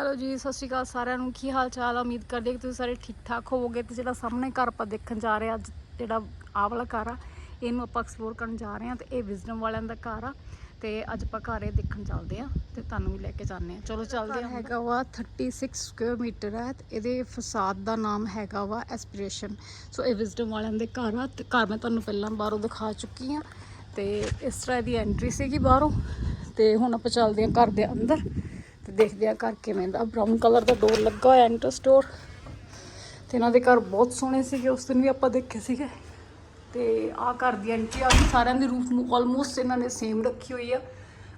Hello ਜੀ, ਸਤਿ ਸ਼੍ਰੀ ਅਕਾਲ ਸਾਰਿਆਂ ਨੂੰ। ਕੀ ਹਾਲ ਚਾਲ? ਆ ਉਮੀਦ ਕਰਦੇ ਕਿ ਤੁਸੀਂ ਸਾਰੇ ਠੀਕ ਠਾਕ ਹੋਵੋਗੇ ਤੇ ਜਿਹੜਾ ਸਾਹਮਣੇ ਘਰ ਆਪਾਂ ਦੇਖਣ ਜਾ ਰਹੇ ਆ ਅੱਜ ਜਿਹੜਾ ਆਹ ਵਾਲਾ ਘਰ ਆ, ਇਹਨੂੰ ਆਪਾਂ ਐਕਸਪਲੋਰ ਕਰਨ ਜਾ ਰਹੇ ਆ ਤੇ ਇਹ ਵਿਜ਼ਡਮ ਵਾਲਿਆਂ ਦਾ ਘਰ ਆ ਤੇ ਅੱਜ ਆਪਾਂ ਘਰ ਇਹ ਦੇਖਣ ਚੱਲਦੇ ਆ ਤੇ ਤੁਹਾਨੂੰ ਵੀ ਲੈ ਕੇ ਜਾਂਦੇ ਆ ਚਲੋ ਚੱਲਦੇ ਆ ਹੈਗਾ ਵਾ 36 ਸਕੁਅਰ ਮੀਟਰ ਹੈ ਤੇ ਇਹਦੇ ਫਸਾਦ ਦਾ ਨਾਮ ਹੈਗਾ ਵਾ ਐਸਪੀਰੇਸ਼ਨ ਸੋ ਇਹ ਵਿਜ਼ਡਮ ਵਾਲਿਆਂ ਦੇ ਘਰ ਆ ਤੇ ਘਰ ਮੈਂ ਤੁਹਾਨੂੰ ਪਹਿਲਾਂ ਬਾਹਰੋਂ ਦਿਖਾ ਚੁੱਕੀ ਆ ਤੇ ਇਸ ਤਰ੍ਹਾਂ ਦੀ ਐਂਟਰੀ ਸੀਗੀ ਬਾਹਰੋਂ ਤੇ ਹੁਣ ਆਪਾਂ ਚੱਲਦੇ ਆ ਘਰ ਦੇ ਅੰਦਰ। ਦੇਖਦੇ ਆ ਘਰ ਕਿਵੇਂ ਦਾ ਬਰਾਊਨ ਕਲਰ ਦਾ ਡੋਰ ਲੱਗਾ ਹੋਇਆ ਐਂਟਰ ਸਟੋਰ ਤੇ ਇਹਨਾਂ ਦੇ ਘਰ ਬਹੁਤ ਸੋਹਣੇ ਸੀਗੇ, ਉਸ ਦਿਨ ਵੀ ਆਪਾਂ ਦੇਖੇ ਸੀਗੇ। ਤੇ ਆਹ ਘਰ ਦੀ ਐਂਟਰੀ ਆ ਗਈ, ਸਾਰਿਆਂ ਦੀ ਰੂਫ ਨੂੰ ਆਲਮੋਸਟ ਇਹਨਾਂ ਨੇ ਸੇਮ ਰੱਖੀ ਹੋਈ ਆ।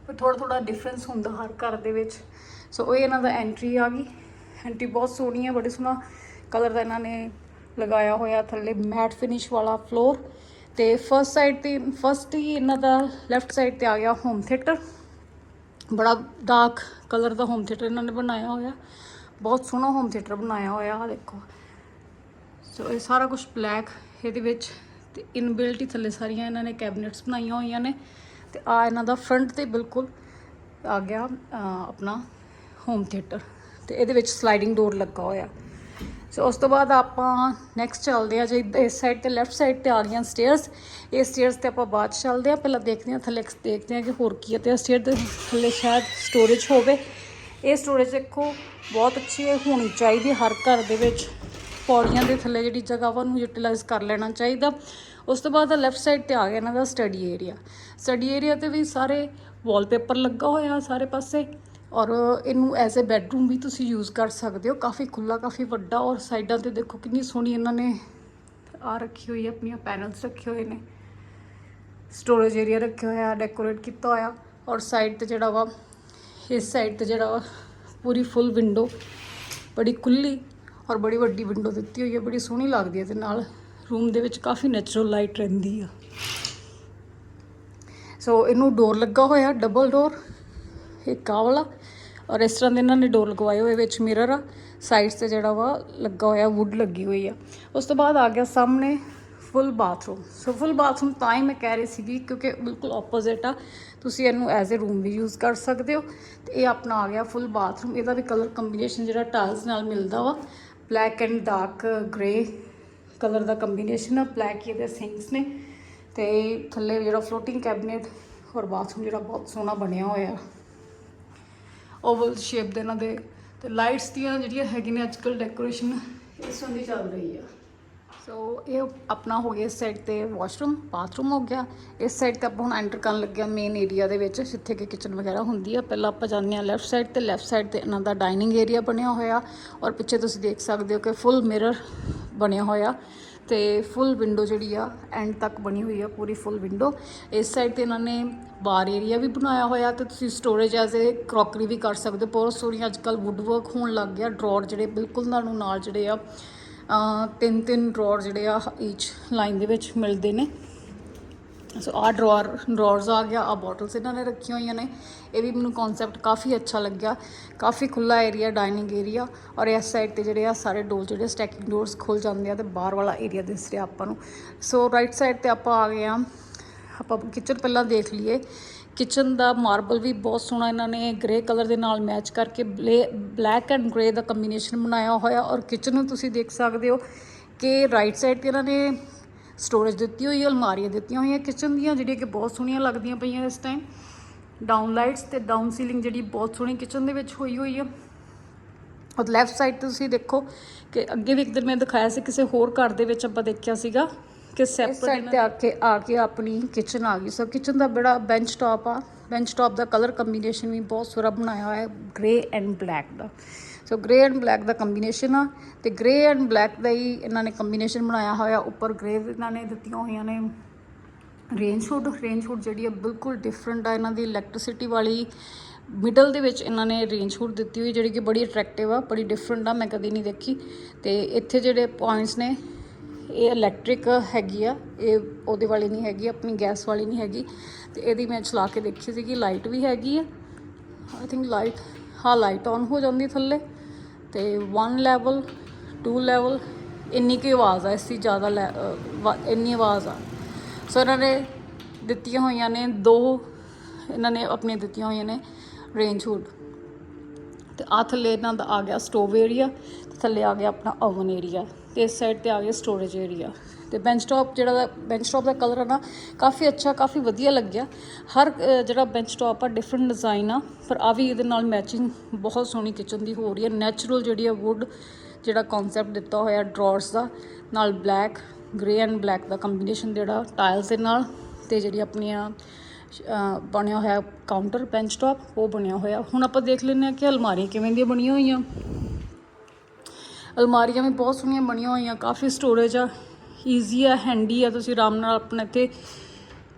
ਪਰ ਥੋੜਾ ਥੋੜਾ ਡਿਫਰੈਂਸ ਹੁੰਦਾ ਹਰ ਘਰ ਦੇ ਵਿੱਚ। ਸੋ ਉਹ ਇਹਨਾਂ ਦਾ ਐਂਟਰੀ ਆ ਗਈ। ਐਂਟਰੀ ਬਹੁਤ ਸੋਹਣੀ ਆ, ਬੜੇ ਸੋਹਣਾ ਕਲਰ ਦਾ ਇਹਨਾਂ ਨੇ ਲਗਾਇਆ ਹੋਇਆ ਥੱਲੇ ਮੈਟ ਫਿਨਿਸ਼ ਵਾਲਾ ਫਲੋਰ ਤੇ ਫਰਸਟ ਸਾਈਡ ਤੇ ਫਰਸਟ ਹੀ ਇਹਨਾਂ ਦਾ ਲੈਫਟ ਸਾਈਡ ਤੇ ਆ ਗਿਆ ਹੋਮ ਥੀਏਟਰ ਬੜਾ ਡਾਰਕ ਕਲਰ ਦਾ ਹੋਮ ਥੀਏਟਰ ਇਹਨਾਂ ਨੇ ਬਣਾਇਆ ਹੋਇਆ। ਬਹੁਤ ਸੋਹਣਾ ਹੋਮ ਥੀਏਟਰ ਬਣਾਇਆ ਹੋਇਆ ਆ ਦੇਖੋ। ਸੋ ਇਹ ਸਾਰਾ ਕੁਝ ਬਲੈਕ ਇਹਦੇ ਵਿੱਚ ਤੇ ਇਨਬਿਲਟ ਹੀ ਥੱਲੇ ਸਾਰੀਆਂ ਇਹਨਾਂ ਨੇ ਕੈਬਨਿਟਸ ਬਣਾਈਆਂ ਹੋਈਆਂ ਨੇ। ਤੇ ਆ ਇਹਨਾਂ ਦਾ ਫਰੰਟ ਤੇ ਬਿਲਕੁਲ ਆ ਗਿਆ ਆਪਣਾ ਹੋਮ ਥੀਏਟਰ ਤੇ ਇਹਦੇ ਵਿੱਚ ਸਲਾਈਡਿੰਗ ਡੋਰ ਲੱਗਾ ਹੋਇਆ। ਸੋ ਉਸ ਤੋਂ ਬਾਅਦ ਆਪਾਂ ਨੈਕਸਟ ਚੱਲਦੇ ਆ ਜੇ, ਇਸ ਸਾਈਡ ਤੇ ਲੈਫਟ ਸਾਈਡ ਤੇ ਆ ਗਈਆਂ ਸਟੇਅਰਸ ਇਹ ਸਟੇਅਰਸ ਤੇ ਆਪਾਂ ਬਾਅਦ 'ਚ ਚੱਲਦੇ ਆ ਪਹਿਲਾਂ ਦੇਖਦੇ ਆ ਥੱਲੇ ਦੇਖਦੇ ਆ ਕਿ ਹੋਰ ਕੀ ਹੈ ਤੇ ਸਟੇਅਰ ਦੇ ਥੱਲੇ ਸ਼ਾਇਦ ਸਟੋਰੇਜ ਹੋਵੇ। ਇਹ ਸਟੋਰੇਜ ਦੇਖੋ, ਬਹੁਤ ਅੱਛੀ ਹੈ, ਹੋਣੀ ਚਾਹੀਦੀ ਹਰ ਘਰ ਦੇ ਵਿੱਚ ਪੌੜੀਆਂ ਦੇ ਥੱਲੇ ਜਿਹੜੀ ਜਗ੍ਹਾ ਵਾ ਉਹਨੂੰ ਯੂਟਿਲਾਈਜ਼ ਕਰ ਲੈਣਾ ਚਾਹੀਦਾ। ਉਸ ਤੋਂ ਬਾਅਦ ਲੈਫਟ ਸਾਈਡ ਤੇ ਆ ਗਿਆ ਇਹਨਾਂ ਦਾ ਸਟੱਡੀ ਏਰੀਆ ਸਟੱਡੀ ਏਰੀਆ ਤੇ ਵੀ ਸਾਰੇ ਵਾਲਪੇਪਰ ਲੱਗਾ ਹੋਇਆ ਸਾਰੇ ਪਾਸੇ। ਔਰ ਇਹਨੂੰ ਐਜ਼ ਅ ਬੈੱਡਰੂਮ ਵੀ ਤੁਸੀਂ ਯੂਜ਼ ਕਰ ਸਕਦੇ ਹੋ। ਕਾਫੀ ਖੁੱਲਾ ਕਾਫੀ ਵੱਡਾ ਔਰ ਸਾਈਡਾਂ ਤੇ ਦੇਖੋ ਕਿੰਨੀ ਸੋਹਣੀ ਇਹਨਾਂ ਨੇ ਆ ਰੱਖੀ ਹੋਈ ਹੈ, ਆਪਣੀਆਂ ਪੈਨਲਸ ਰੱਖੇ ਹੋਏ ਨੇ। ਸਟੋਰੇਜ ਏਰੀਆ ਰੱਖਿਆ ਹੋਇਆ ਡੈਕੋਰੇਟ ਕੀਤਾ ਹੋਇਆ। ਔਰ ਸਾਈਡ ਤੇ ਜਿਹੜਾ ਵਾ, ਇਸ ਸਾਈਡ ਤੇ ਜਿਹੜਾ ਵਾ, ਪੂਰੀ ਫੁੱਲ ਵਿੰਡੋ ਬੜੀ ਖੁੱਲੀ ਔਰ ਬੜੀ ਵੱਡੀ ਵਿੰਡੋ ਦਿੱਤੀ ਹੋਈ ਹੈ, ਬੜੀ ਸੋਹਣੀ ਲੱਗਦੀ ਹੈ ਤੇ ਨਾਲ। ਰੂਮ ਦੇ ਵਿੱਚ ਕਾਫੀ ਨੈਚੁਰਲ ਲਾਈਟ ਰਹਿੰਦੀ ਆ। ਸੋ ਇਹਨੂੰ ਡੋਰ ਲੱਗਾ ਹੋਇਆ ਡਬਲ ਡੋਰ ਇੱਕ ਆਹ ਵਾਲਾ। ਔਰ ਇਸ ਤਰ੍ਹਾਂ ਦੇ ਇਹਨਾਂ ਨੇ ਡੋਰ ਲਗਵਾਏ ਹੋਏ, ਵਿੱਚ ਮਿਰਰ ਆ ਸਾਈਡਸ ਤੇ ਜਿਹੜਾ ਵਾ ਲੱਗਾ ਹੋਇਆ ਵੁੱਡ ਲੱਗੀ ਹੋਈ ਆ। ਉਸ ਤੋਂ ਬਾਅਦ ਆ ਗਿਆ ਸਾਹਮਣੇ ਫੁੱਲ ਬਾਥਰੂਮ ਸੋ ਫੁੱਲ ਬਾਥਰੂਮ ਤਾਂ ਹੀ ਮੈਂ ਕਹਿ ਰਹੀ ਸੀਗੀ, ਕਿਉਂਕਿ ਬਿਲਕੁਲ ਆਪੋਜ਼ਿਟ ਆ। ਤੁਸੀਂ ਇਹਨੂੰ ਐਜ਼ ਅ ਰੂਮ ਵੀ ਯੂਜ਼ ਕਰ ਸਕਦੇ ਹੋ। ਤੇ ਇਹ ਆਪਣਾ ਆ ਗਿਆ ਫੁੱਲ ਬਾਥਰੂਮ ਇਹਦਾ ਵੀ ਕਲਰ ਕੰਬੀਨੇਸ਼ਨ ਜਿਹੜਾ ਟਾਇਲਸ ਨਾਲ ਮਿਲਦਾ ਵਾ black and dark grey colour the combination ਆ। ਬਲੈਕ ਇਹਦੇ ਸਿੰਕਸ ਨੇ। ਤੇ ਥੱਲੇ ਜਿਹੜਾ ਫਲੋਟਿੰਗ ਕੈਬਨਿਟ ਔਰ ਬਾਥਰੂਮ ਜਿਹੜਾ ਬਹੁਤ ਸੋਹਣਾ ਬਣਿਆ ਹੋਇਆ। ਓਵਲ ਸ਼ੇਪ ਦੇ ਇਹਨਾਂ ਦੇ। ਤੇ ਲਾਈਟਸ ਦੀਆਂ ਜਿਹੜੀਆਂ ਹੈਗੀਆਂ ਨੇ ਅੱਜਕੱਲ ਡੈਕੋਰੇਸ਼ਨ ਇਸ ਤਰ੍ਹਾਂ ਦੀ ਚੱਲ ਰਹੀ ਆ। ਸੋ ਇਹ ਆਪਣਾ ਹੋ ਗਿਆ ਇਸ ਸਾਈਡ ਤੇ ਵਾਸ਼ਰੂਮ, ਬਾਥਰੂਮ ਹੋ ਗਿਆ। ਇਸ ਸਾਈਡ ਤੇ ਆਪਾਂ ਹੁਣ ਐਂਟਰ ਕਰਨ ਲੱਗਿਆ ਮੇਨ ਏਰੀਆ ਦੇ ਵਿੱਚ, ਜਿੱਥੇ ਕਿ ਕਿਚਨ ਵਗੈਰਾ ਹੁੰਦੀ ਆ। ਪਹਿਲਾਂ ਆਪਾਂ ਜਾਂਦੇ ਆ ਲੈਫਟ ਸਾਈਡ ਤੇ ਲੈਫਟ ਸਾਈਡ ਤੇ ਇਹਨਾਂ ਦਾ ਡਾਈਨਿੰਗ ਏਰੀਆ ਬਣਿਆ ਹੋਇਆ। ਔਰ ਪਿੱਛੇ ਤੁਸੀਂ ਦੇਖ ਸਕਦੇ ਹੋ ਕਿ ਫੁੱਲ ਮਿਰਰ ਬਣਿਆ ਹੋਇਆ। ਤੇ ਫੁੱਲ ਵਿੰਡੋ ਜਿਹੜੀ ਆ ਐਂਡ ਤੱਕ ਬਣੀ ਹੋਈ ਆ, ਪੂਰੀ ਫੁੱਲ ਵਿੰਡੋ ਇਸ ਸਾਈਡ ਤੇ ਇਹਨਾਂ ਨੇ ਬਾਰ ਏਰੀਆ ਵੀ ਬਣਾਇਆ ਹੋਇਆ ਤੇ ਤੁਸੀਂ ਸਟੋਰੇਜ ਐਜ਼ ਏ ਕਰੋਕਰੀ ਵੀ ਕਰ ਸਕਦੇ ਹੋ। ਬਹੁਤ ਸੋਹਣੀ ਅੱਜ ਕੱਲ ਵੁੱਡ ਵਰਕ ਹੋਣ ਲੱਗ ਗਿਆ ਡਰਾਅਰ ਜਿਹੜੇ ਬਿਲਕੁਲ ਤੁਹਾਨੂੰ ਨਾਲ ਜਿਹੜੇ ਆ ਤਿੰਨ ਤਿੰਨ ਡਰਾਅਰ ਜਿਹੜੇ ਆ ਈਚ ਲਾਈਨ ਦੇ ਵਿੱਚ ਮਿਲਦੇ ਨੇ। ਸੋ ਆ ਡਰਾਅਰ ਡਰਾਅਰਸ ਆ ਗਿਆ ਆ ਬੋਟਲਸ ਇਹਨਾਂ ਨੇ ਰੱਖੀਆਂ ਹੋਈਆਂ ਨੇ। ਇਹ ਵੀ ਮੈਨੂੰ ਕਨਸੈਪਟ ਕਾਫੀ ਅੱਛਾ ਲੱਗਿਆ। ਕਾਫੀ ਖੁੱਲਾ ਏਰੀਆ ਡਾਈਨਿੰਗ ਏਰੀਆ ਔਰ ਇਸ ਸਾਈਡ ਤੇ ਜਿਹੜੇ ਆ ਸਾਰੇ ਡੋਰ ਜਿਹੜੇ ਸਟੈਕਿੰਗ ਡੋਰਸ ਖੁੱਲ ਜਾਂਦੇ ਆ ਤੇ ਬਾਹਰ ਵਾਲਾ ਏਰੀਆ ਦਿਸ ਰਿਹਾ ਆਪਾਂ ਨੂੰ। ਸੋ ਰਾਈਟ ਸਾਈਡ ਤੇ ਆਪਾਂ ਆ ਗਏ ਆ। ਆਪਾਂ ਕਿਚਨ ਪਹਿਲਾਂ ਦੇਖ ਲਈਏ। ਕਿਚਨ ਦਾ ਮਾਰਬਲ ਵੀ ਬਹੁਤ ਸੋਹਣਾ ਇਹਨਾਂ ਨੇ ਗ੍ਰੇ ਕਲਰ ਦੇ ਨਾਲ ਮੈਚ ਕਰਕੇ ਬਲੈਕ ਐਂਡ ਗ੍ਰੇ ਦਾ ਕੰਬੀਨੇਸ਼ਨ ਬਣਾਇਆ ਹੋਇਆ ਔਰ ਕਿਚਨ ਨੂੰ ਤੁਸੀਂ ਦੇਖ ਸਕਦੇ ਹੋ ਕਿ ਰਾਈਟ ਸਾਈਡ ਤੇ ਇਹਨਾਂ ਨੇ ਸਟੋਰੇਜ ਦਿੱਤੀ ਹੋਈ ਹੈ ਅਲਮਾਰੀਆਂ ਦਿੱਤੀਆਂ ਹੋਈਆਂ ਕਿਚਨ ਦੀਆਂ ਜਿਹੜੀਆਂ ਕਿ ਬਹੁਤ ਸੋਹਣੀਆਂ ਲੱਗਦੀਆਂ ਪਈਆਂ ਇਸ ਟਾਈਮ ਡਾਊਨ ਲਾਈਟਸ ਤੇ ਡਾਊਨ ਸੀਲਿੰਗ ਜਿਹੜੀ ਬਹੁਤ ਸੋਹਣੀ ਕਿਚਨ ਦੇ ਵਿੱਚ ਹੋਈ ਹੋਈ ਆ। ਔਰ ਲੈਫਟ ਸਾਈਡ ਤੇ ਤੁਸੀਂ ਦੇਖੋ ਕਿ ਅੱਗੇ ਵੀ ਇੱਕ ਦਿਨ ਮੈਂ ਦਿਖਾਇਆ ਸੀ ਕਿਸੇ ਹੋਰ ਘਰ ਦੇ ਵਿੱਚ ਆਪਾਂ ਦੇਖਿਆ ਸੀਗਾ ਕਿ ਸੈਪਰੇਟ ਤੇ ਆ ਕੇ ਆ ਕੇ ਆਪਣੀ ਕਿਚਨ ਆ ਗਈ। ਸੋ ਕਿਚਨ ਦਾ ਬੜਾ ਬੈਂਚ ਟਾਪ ਆ। ਬੈਂਚ ਟਾਪ ਦਾ ਕਲਰ ਕੰਬੀਨੇਸ਼ਨ ਵੀ ਬਹੁਤ ਸੋਹਣਾ ਬਣਾਇਆ ਹੋਇਆ ਹੈ ਗ੍ਰੇ ਐਂਡ ਬਲੈਕ ਦਾ। ਸੋ ਗ੍ਰੇ ਐਂਡ ਬਲੈਕ ਦਾ ਕੰਬੀਨੇਸ਼ਨ ਆ ਤੇ ਗ੍ਰੇ ਐਂਡ ਬਲੈਕ ਦਾ ਹੀ ਇਹਨਾਂ ਨੇ ਕੰਬੀਨੇਸ਼ਨ ਬਣਾਇਆ ਹੋਇਆ। ਉੱਪਰ ਗ੍ਰੇ ਇਹਨਾਂ ਨੇ ਦਿੱਤੀਆਂ ਹੋਈਆਂ ਨੇ। ਰੇਂਜ ਹੁੱਡ ਰੇਂਜ ਹੁੱਡ ਜਿਹੜੀ ਆ ਬਿਲਕੁਲ ਡਿਫਰੈਂਟ ਆ ਇਹਨਾਂ ਦੀ। ਇਲੈਕਟ੍ਰਿਸਿਟੀ ਵਾਲੀ ਮਿਡਲ ਦੇ ਵਿੱਚ ਇਹਨਾਂ ਨੇ ਰੇਂਜ ਹੁੱਡ ਦਿੱਤੀ ਹੋਈ, ਜਿਹੜੀ ਕਿ ਬੜੀ ਅਟਰੈਕਟਿਵ ਆ, ਬੜੀ ਡਿਫਰੈਂਟ ਆ, ਮੈਂ ਕਦੀ ਨਹੀਂ ਦੇਖੀ। ਤੇ ਇੱਥੇ ਜਿਹੜੇ ਪੁਆਇੰਟਸ ਨੇ, ਇਹ ਇਲੈਕਟ੍ਰਿਕ ਹੈਗੀ ਆ। ਇਹ ਉਹਦੇ ਵਾਲੀ ਨਹੀਂ ਹੈਗੀ, ਆਪਣੀ ਗੈਸ ਵਾਲੀ ਨਹੀਂ ਹੈਗੀ। ਤੇ ਇਹਦੀ ਮੈਂ ਚਲਾ ਕੇ ਦੇਖੀ ਸੀਗੀ ਲਾਈਟ ਵੀ ਹੈਗੀ ਆ। ਆਈ ਥਿੰਕ ਲਾਈਟ ਹਾਂ ਲਾਈਟ ਆਨ ਹੋ ਜਾਂਦੀ ਥੱਲੇ। ਤੇ 1 ਲੈਵਲ 2 ਲੈਵਲ ਇੰਨੀ ਕੀ ਆਵਾਜ਼ ਆ, ਇਸ ਦੀ ਜ਼ਿਆਦਾ ਲੈ- ਇੰਨੀ ਆਵਾਜ਼ ਆ। ਸੋ ਇਹਨਾਂ ਨੇ ਦਿੱਤੀਆਂ ਹੋਈਆਂ ਨੇ ਦੋ, ਇਹਨਾਂ ਨੇ ਆਪਣੀਆਂ ਦਿੱਤੀਆਂ ਹੋਈਆਂ ਨੇ ਰੇਂਜ ਹੁੱਡ ਤੇ ਆ ਥੱਲੇ ਇਹਨਾਂ ਦਾ ਆ ਗਿਆ ਸਟੋਵ ਏਰੀਆ ਤੇ ਥੱਲੇ ਆ ਗਿਆ ਆਪਣਾ ਓਵਨ ਏਰੀਆ ਤੇ ਇਸ ਸਾਈਡ ਤੇ ਆ ਗਿਆ ਸਟੋਰੇਜ ਏਰੀਆ ਤੇ ਬੈਂਚ ਟਾਪ ਜਿਹੜਾ ਬੈਂਚ ਟਾਪ ਦਾ ਕਲਰ ਆ ਨਾ, ਕਾਫੀ ਅੱਛਾ, ਕਾਫੀ ਵਧੀਆ ਲੱਗਿਆ। ਹਰ ਜਿਹੜਾ ਬੈਂਚ ਟਾਪ ਆ ਡਿਫਰੈਂਟ ਡਿਜ਼ਾਈਨ ਆ, ਪਰ ਆ ਵੀ ਇਹਦੇ ਨਾਲ ਮੈਚਿੰਗ ਬਹੁਤ ਸੋਹਣੀ ਕਿਚਨ ਦੀ ਹੋ ਰਹੀ ਹੈ ਨੈਚੁਰਲ ਜਿਹੜੀ ਆ ਵੁੱਡ ਜਿਹੜਾ ਕਨਸੈਪਟ ਦਿੱਤਾ ਹੋਇਆ ਡਰਾਅਰਸ ਦਾ, ਨਾਲ ਬਲੈਕ ਗ੍ਰੇ ਐਂਡ ਬਲੈਕ ਦਾ ਕੰਬੀਨੇਸ਼ਨ ਜਿਹੜਾ ਟਾਇਲਸ ਦੇ ਨਾਲ ਤੇ ਜਿਹੜੀ ਆਪਣੀਆਂ ਬਣਿਆ ਹੋਇਆ ਕਾਊਂਟਰ ਬੈਂਚ ਟਾਪ ਉਹ ਬਣਿਆ ਹੋਇਆ। ਹੁਣ ਆਪਾਂ ਦੇਖ ਲੈਂਦੇ ਹਾਂ ਕਿ ਅਲਮਾਰੀਆਂ ਕਿਵੇਂ ਦੀਆਂ ਬਣੀਆਂ ਹੋਈਆਂ। ਅਲਮਾਰੀਆਂ ਵੀ ਬਹੁਤ ਸੋਹਣੀਆਂ ਬਣੀਆਂ ਹੋਈਆਂ, ਕਾਫੀ ਸਟੋਰੇਜ ਆ। ਈਜ਼ੀ ਆ ਹੈਂਡੀ ਆ। ਤੁਸੀਂ ਆਰਾਮ ਨਾਲ ਆਪਣਾ ਇੱਥੇ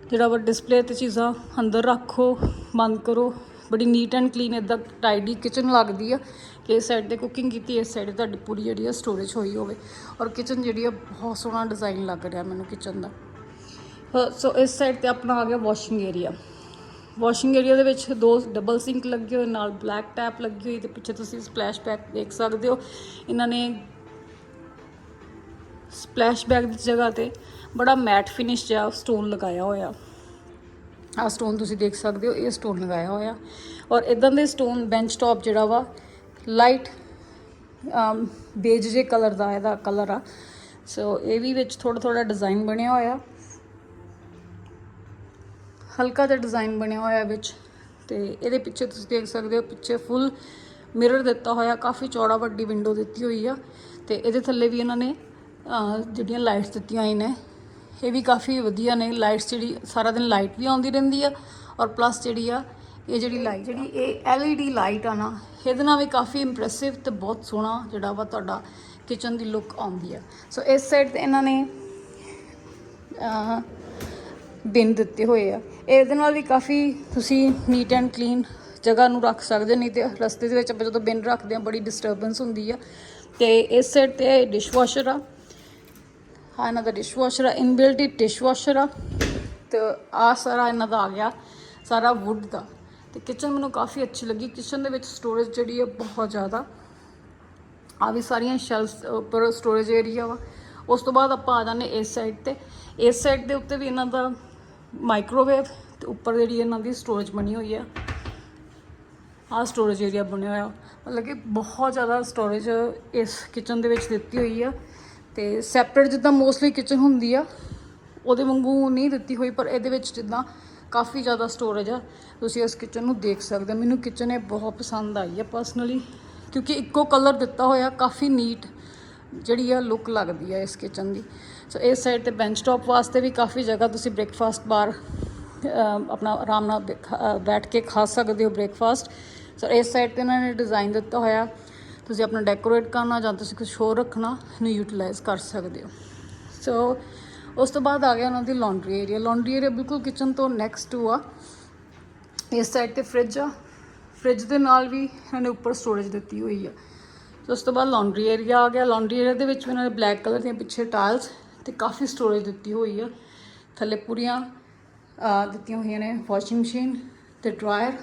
ਜਿਹੜਾ ਵਾ ਡਿਸਪਲੇ ਤੇ ਚੀਜ਼ਾਂ ਅੰਦਰ ਰੱਖੋ, ਬੰਦ ਕਰੋ। ਬੜੀ ਨੀਟ ਐਂਡ ਕਲੀਨ ਇਦਾਂ ਟਾਈਡੀ ਕਿਚਨ ਲੱਗਦੀ ਆ। ਕਿ ਇਸ ਸਾਈਡ ਤੇ ਕੁਕਿੰਗ ਕੀਤੀ, ਇਸ ਸਾਈਡ ਤੁਹਾਡੀ ਪੂਰੀ ਜਿਹੜੀ ਆ ਸਟੋਰੇਜ ਹੋਈ ਹੋਵੇ। ਔਰ ਕਿਚਨ ਜਿਹੜੀ ਆ ਬਹੁਤ ਸੋਹਣਾ ਡਿਜ਼ਾਈਨ ਲੱਗ ਰਿਹਾ ਮੈਨੂੰ ਕਿਚਨ ਦਾ। ਸੋ ਇਸ ਸਾਈਡ ਤੇ ਆਪਣਾ ਆ ਗਿਆ ਵਾਸ਼ਿੰਗ ਏਰੀਆ ਵਾਸ਼ਿੰਗ ਏਰੀਆ ਦੇ ਵਿੱਚ ਦੋ ਡਬਲ ਸਿੰਕ ਲੱਗੇ ਹੋਏ, ਨਾਲ ਬਲੈਕ ਟੈਪ ਲੱਗੀ ਹੋਈ ਤੇ ਪਿੱਛੇ ਤੁਸੀਂ ਸਪਲੈਸ਼ ਪੈਕ ਦੇਖ ਸਕਦੇ ਹੋ। ਇਹਨਾਂ ਨੇ ਸਪਲੈਸ਼ ਬੈਗ ਦੀ ਜਗ੍ਹਾ ਤੇ ਬੜਾ ਮੈਟ ਫਿਨਿਸ਼ ਜਿਹਾ ਸਟੋਨ ਲਗਾਇਆ ਹੋਇਆ। ਆ ਸਟੋਨ ਤੁਸੀਂ ਦੇਖ ਸਕਦੇ ਹੋ, ਇਹ ਸਟੋਨ ਲਗਾਇਆ ਹੋਇਆ। ਔਰ ਇਦਾਂ ਦੇ ਸਟੋਨ ਬੈਂਚ ਟਾਪ ਜਿਹੜਾ ਵਾ, ਲਾਈਟ ਬੇਜ ਜੇ ਕਲਰ ਦਾ ਇਹਦਾ ਕਲਰ ਆ। ਸੋ ਇਹ ਵੀ ਵਿੱਚ ਥੋੜਾ ਥੋੜਾ ਡਿਜ਼ਾਈਨ ਬਣਿਆ ਹੋਇਆ। ਹਲਕਾ ਜਿਹਾ ਡਿਜ਼ਾਈਨ ਬਣਿਆ ਹੋਇਆ ਵਿੱਚ। ਤੇ ਇਹਦੇ ਪਿੱਛੇ ਤੁਸੀਂ ਦੇਖ ਸਕਦੇ ਹੋ, ਪਿੱਛੇ ਫੁੱਲ ਮਿਰਰ ਦਿੱਤਾ ਹੋਇਆ, ਕਾਫੀ ਚੌੜਾ ਵੱਡੀ ਵਿੰਡੋ ਦਿੱਤੀ ਹੋਈ ਆ। ਤੇ ਇਹਦੇ ਥੱਲੇ ਵੀ ਇਹਨਾਂ ਨੇ ਜਿਹੜੀਆਂ ਲਾਈਟਸ ਦਿੱਤੀਆਂ ਹੋਈਆਂ ਨੇ ਇਹ ਵੀ ਕਾਫੀ ਵਧੀਆ ਨੇ। ਲਾਈਟਸ ਜਿਹੜੀ ਸਾਰਾ ਦਿਨ ਲਾਈਟ ਵੀ ਆਉਂਦੀ ਰਹਿੰਦੀ ਆ ਔਰ ਪਲੱਸ ਜਿਹੜੀ ਆ ਇਹ ਜਿਹੜੀ ਲਾਈਟ ਜਿਹੜੀ ਇਹ LED ਲਾਈਟ ਆ ਨਾ ਇਹਦੇ ਨਾਲ ਵੀ ਕਾਫੀ ਇੰਪ੍ਰੈਸਿਵ ਤੇ ਬਹੁਤ ਸੋਹਣਾ ਜਿਹੜਾ ਵਾ ਤੁਹਾਡਾ ਕਿਚਨ ਦੀ ਲੁੱਕ ਆਉਂਦੀ ਆ। ਸੋ ਇਸ ਸਾਈਡ ਤੇ ਇਹਨਾਂ ਨੇ ਅਹ, ਬਿਨ ਦਿੱਤੇ ਹੋਏ ਆ। ਇਹਦੇ ਨਾਲ ਵੀ ਕਾਫੀ ਤੁਸੀਂ ਨੀਟ ਐਂਡ ਕਲੀਨ ਜਗ੍ਹਾ ਨੂੰ ਰੱਖ ਸਕਦੇ ਹੋ, ਨਹੀਂ ਤੇ ਰਸਤੇ ਦੇ ਵਿੱਚ ਆਪਾਂ ਜਦੋਂ ਬਿਨ ਰੱਖਦੇ ਆ ਬੜੀ ਡਿਸਟਰਬੈਂਸ ਹੁੰਦੀ ਆ। ਤੇ ਇਸ ਸਾਈਡ ਤੇ ਡਿਸ਼ਵਾਸ਼ਰ ਆ। ਹਾਂ, ਇਹਨਾਂ ਦਾ ਡਿਸ਼ ਵਾਸ਼ਰ ਆ ਇਨਬਿਲਟ ਹੀ ਡਿਸ਼ਵਾਸ਼ਰ ਆ। ਤੇ ਆ ਸਾਰਾ ਇਹਨਾਂ ਦਾ ਆ ਗਿਆ, ਸਾਰਾ ਵੁੱਡ ਦਾ। ਤੇ ਕਿਚਨ ਮੈਨੂੰ ਕਾਫੀ ਅੱਛੀ ਲੱਗੀ। ਕਿਚਨ ਦੇ ਵਿੱਚ ਸਟੋਰੇਜ ਜਿਹੜੀ ਆ, ਬਹੁਤ ਜ਼ਿਆਦਾ। ਆ ਵੀ ਸਾਰੀਆਂ ਸ਼ੈਲਫਸ ਉੱਪਰ ਸਟੋਰੇਜ ਏਰੀਆ ਵਾ। ਉਸ ਤੋਂ ਬਾਅਦ ਆਪਾਂ ਆ ਜਾਂਦੇ ਇਸ ਸਾਈਡ ਤੇ। ਇਸ ਸਾਈਡ ਦੇ ਉੱਤੇ ਵੀ ਇਹਨਾਂ ਦਾ ਮਾਈਕ੍ਰੋਵੇਵ ਤੇ ਉੱਪਰ ਜਿਹੜੀ ਇਹਨਾਂ ਦੀ ਸਟੋਰੇਜ ਬਣੀ ਹੋਈ ਆ। ਆ ਸਟੋਰੇਜ ਏਰੀਆ ਬਣਿਆ ਹੋਇਆ। ਮਤਲਬ ਕਿ ਬਹੁਤ ਜ਼ਿਆਦਾ ਸਟੋਰੇਜ ਇਸ ਕਿਚਨ ਦੇ ਵਿੱਚ ਦਿੱਤੀ ਹੋਈ ਆ। ਤੇ ਸੈਪਰੇਟ ਜਿੱਦਾਂ ਮੋਸਟਲੀ ਕਿਚਨ ਹੁੰਦੀ ਆ, ਉਹਦੇ ਵਾਂਗੂ ਨਹੀਂ ਦਿੱਤੀ ਹੋਈ, ਪਰ ਇਹਦੇ ਵਿੱਚ ਜਿੱਦਾਂ ਕਾਫੀ ਜ਼ਿਆਦਾ ਸਟੋਰੇਜ ਆ। ਤੁਸੀਂ ਇਸ ਕਿਚਨ ਨੂੰ ਦੇਖ ਸਕਦੇ ਹੋ। ਮੈਨੂੰ ਕਿਚਨ ਇਹ ਬਹੁਤ ਪਸੰਦ ਆਈ ਆ ਪਰਸਨਲੀ ਕਿਉਂਕਿ ਇੱਕੋ ਕਲਰ ਦਿੱਤਾ ਹੋਇਆ, ਕਾਫੀ ਨੀਟ ਜਿਹੜੀ ਆ ਲੁੱਕ ਲੱਗਦੀ ਆ ਇਸ ਕਿਚਨ ਦੀ। ਸੋ ਇਸ ਸਾਈਡ ਤੇ ਬੈਂਚ ਟਾਪ ਵਾਸਤੇ ਵੀ ਕਾਫੀ ਜਗ੍ਹਾ ਤੁਸੀਂ ਬ੍ਰੇਕਫਾਸਟ ਬਾਰ ਆਪਣਾ ਆਰਾਮ ਨਾਲ ਬੈ- ਖਾ- ਬੈਠ ਕੇ ਖਾ ਸਕਦੇ ਹੋ ਬ੍ਰੇਕਫਾਸਟ ਸੋ ਇਸ ਸਾਈਡ ਤੇ ਇਹਨਾਂ ਨੇ ਡਿਜ਼ਾਈਨ ਦਿੱਤਾ ਹੋਇਆ। ਤੁਸੀਂ ਆਪਣਾ ਡੈਕੋਰੇਟ ਕਰਨਾ ਜਾਂ ਤੁਸੀਂ ਕੁਝ ਹੋਰ ਰੱਖਣਾ, ਇਹਨੂੰ ਯੂਟਿਲਾਈਜ਼ ਕਰ ਸਕਦੇ ਹੋ। ਸੋ ਉਸ ਤੋਂ ਬਾਅਦ ਆ ਗਿਆ ਉਹਨਾਂ ਦੀ ਲਾਂਡਰੀ ਏਰੀਆ ਲਾਂਡਰੀ ਏਰੀਆ ਬਿਲਕੁਲ ਕਿਚਨ ਤੋਂ ਨੈਕਸਟ ਟੂ ਆ ਇਸ ਸਾਈਡ ਤੇ ਫ੍ਰਿਜ ਆ। ਫ੍ਰਿਜ ਦੇ ਨਾਲ ਵੀ ਇਹਨਾਂ ਨੇ ਉੱਪਰ ਸਟੋਰੇਜ ਦਿੱਤੀ ਹੋਈ ਆ। ਉਸ ਤੋਂ ਬਾਅਦ ਲਾਂਡਰੀ ਏਰੀਆ ਆ ਗਿਆ। ਲਾਂਡਰੀ ਏਰੀਆ ਦੇ ਵਿੱਚ ਵੀ ਇਹਨਾਂ ਨੇ ਬਲੈਕ ਕਲਰ ਦੀਆਂ ਪਿੱਛੇ ਟਾਇਲਸ ਤੇ ਕਾਫੀ ਸਟੋਰੇਜ ਦਿੱਤੀ ਹੋਈ ਆ। ਥੱਲੇ ਪੂਰੀਆਂ ਦਿੱਤੀਆਂ ਹੋਈਆਂ ਨੇ ਵਾਸ਼ਿੰਗ ਮਸ਼ੀਨ ਤੇ ਡਰਾਇਰ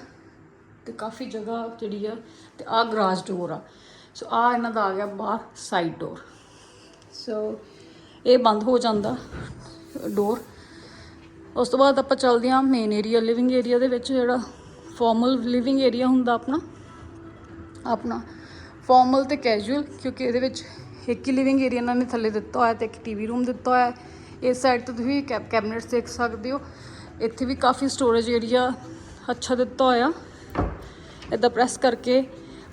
ਤੇ ਕਾਫੀ ਜਗ੍ਹਾ ਜਿਹੜੀ ਆ ਤੇ ਆ ਗਰਾਜ ਡੋਰ ਆ। ਸੋ ਆ ਇਹਨਾਂ ਦਾ ਆ ਗਿਆ ਬਾਹਰ ਸਾਈਡ ਡੋਰ ਸੋ ਇਹ ਬੰਦ ਹੋ ਜਾਂਦਾ ਡੋਰ ਉਸ ਤੋਂ ਬਾਅਦ ਆਪਾਂ ਚੱਲਦੇ ਹਾਂ ਮੇਨ ਏਰੀਆ ਲਿਵਿੰਗ ਏਰੀਆ ਦੇ ਵਿੱਚ ਜਿਹੜਾ ਫਾਰਮਲ ਲਿਵਿੰਗ ਏਰੀਆ ਹੁੰਦਾ ਆਪਣਾ ਆਪਣਾ ਫਾਰਮਲ ਤੇ ਕੈਜੂਅਲ ਕਿਉਂਕਿ ਇਹਦੇ ਵਿੱਚ ਇੱਕ ਹੀ ਲਿਵਿੰਗ ਏਰੀਆ ਇਹਨਾਂ ਨੇ ਥੱਲੇ ਦਿੱਤਾ ਹੋਇਆ ਤੇ ਇੱਕ ਟੀਵੀ ਰੂਮ ਦਿੱਤਾ ਹੋਇਆ। ਹੈ। ਇਸ ਸਾਈਡ ਤੇ ਤੁਸੀਂ ਕੈਬ ਕੈਬਨਿਟਸ ਦੇਖ ਸਕਦੇ ਹੋ। ਇੱਥੇ ਵੀ ਕਾਫੀ ਸਟੋਰੇਜ ਏਰੀਆ ਅੱਛਾ ਦਿੱਤਾ ਹੋਇਆ। ਇਦਾਂ ਪ੍ਰੈਸ ਕਰਕੇ